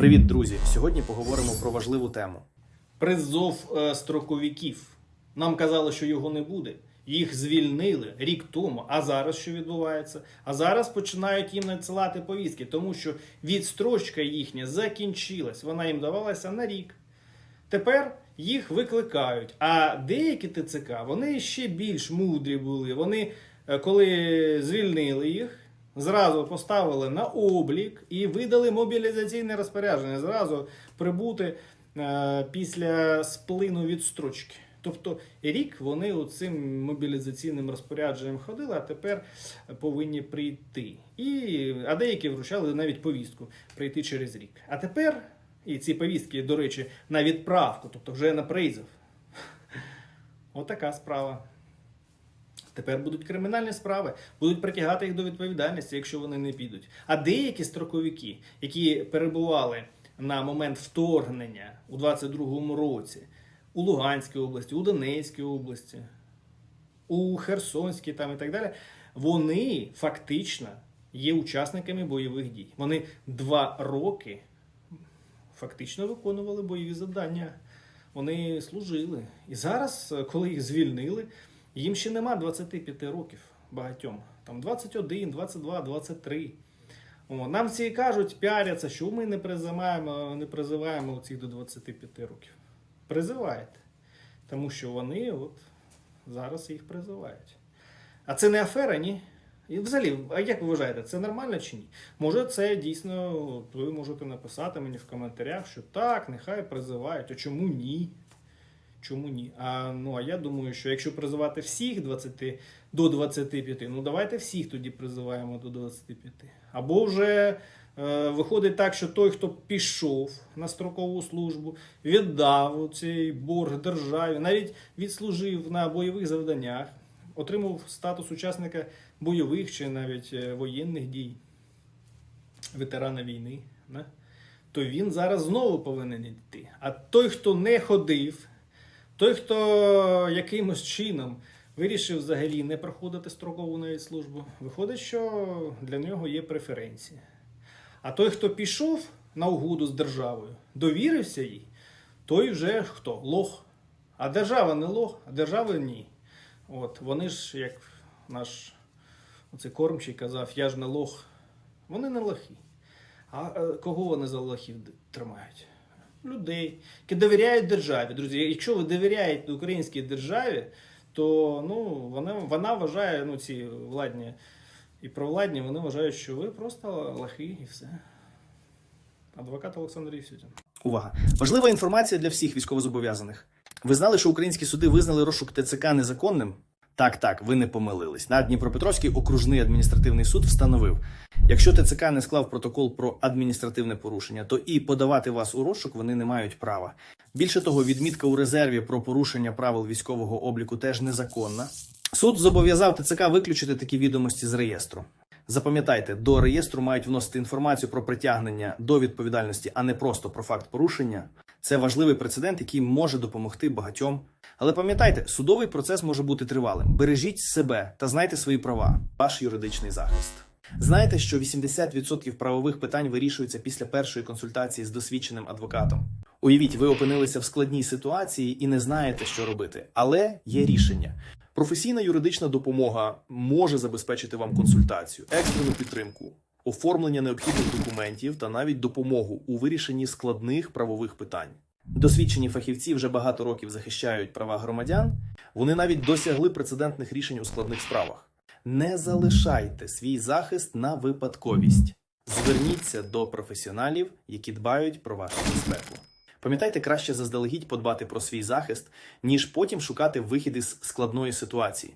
Привіт, друзі! Сьогодні поговоримо про важливу тему. Призов е, строковиків. Нам казали, що його не буде. Їх звільнили рік тому. А зараз що відбувається? А зараз починають їм надсилати повістки, тому що відстрочка їхня закінчилась. Вона їм давалася на рік. Тепер їх викликають. А деякі ТЦК вони ще більш мудрі були. Вони, е, коли звільнили їх, зразу поставили на облік і видали мобілізаційне розпорядження. Зразу прибути е, після сплину відстрочки. Тобто рік вони цим мобілізаційним розпорядженням ходили, а тепер повинні прийти. І, а деякі вручали навіть повістку прийти через рік. А тепер і ці повістки, до речі, на відправку, тобто вже на призов. Отака справа. Тепер будуть кримінальні справи, будуть притягати їх до відповідальності, якщо вони не підуть. А деякі строковики, які перебували на момент вторгнення у 22-му році у Луганській області, у Донецькій області, у Херсонській там і так далі, вони фактично є учасниками бойових дій. Вони два роки фактично виконували бойові завдання. Вони служили. І зараз, коли їх звільнили, їм ще нема 25 років багатьом. Там 21, 22, 23. О, нам всі кажуть, піаряться, що ми не призиваємо, не призиваємо цих до 25 років. Призиваєте. Тому що вони от зараз їх призивають. А це не афера, ні? І взагалі, а як ви вважаєте, це нормально чи ні? Може, це дійсно, ви можете написати мені в коментарях, що так, нехай призивають, а чому ні? Чому ні? А, ну, а я думаю, що якщо призивати всіх 20, до 25, ну давайте всіх тоді призиваємо до 25. Або вже е, виходить так, що той, хто пішов на строкову службу, віддав цей борг державі, навіть відслужив на бойових завданнях, отримав статус учасника бойових чи навіть е, воєнних дій, ветерана війни, не? то він зараз знову повинен йти. А той, хто не ходив, той, хто якимось чином вирішив взагалі не проходити строкову навіть службу, виходить, що для нього є преференція. А той, хто пішов на угоду з державою, довірився їй, той вже хто? Лох. А держава не лох, а держава ні. От, вони ж, як наш оцей кормчий казав, я ж не лох. Вони не лохи. А е, кого вони за лохів тримають? Людей, які довіряють державі. Друзі, якщо ви довіряєте українській державі, то ну, вона, вона вважає, ну, ці владні і провладні, вони вважають, що ви просто лохи і все. Адвокат Олександр Євсютін. Увага! Важлива інформація для всіх військовозобов'язаних. Ви знали, що українські суди визнали розшук ТЦК незаконним? Так, так, ви не помилились. На Дніпропетровський окружний адміністративний суд встановив, якщо ТЦК не склав протокол про адміністративне порушення, то і подавати вас у розшук вони не мають права. Більше того, відмітка у резерві про порушення правил військового обліку теж незаконна. Суд зобов'язав ТЦК виключити такі відомості з реєстру. Запам'ятайте, до реєстру мають вносити інформацію про притягнення до відповідальності, а не просто про факт порушення. Це важливий прецедент, який може допомогти багатьом. Але пам'ятайте, судовий процес може бути тривалим. Бережіть себе та знайте свої права, ваш юридичний захист. Знаєте, що 80% правових питань вирішуються після першої консультації з досвідченим адвокатом. Уявіть, ви опинилися в складній ситуації і не знаєте, що робити, але є рішення. Професійна юридична допомога може забезпечити вам консультацію, екстрену підтримку, оформлення необхідних документів та навіть допомогу у вирішенні складних правових питань. Досвідчені фахівці вже багато років захищають права громадян. Вони навіть досягли прецедентних рішень у складних справах. Не залишайте свій захист на випадковість. Зверніться до професіоналів, які дбають про вашу безпеку. Пам'ятайте, краще заздалегідь подбати про свій захист, ніж потім шукати вихід із складної ситуації.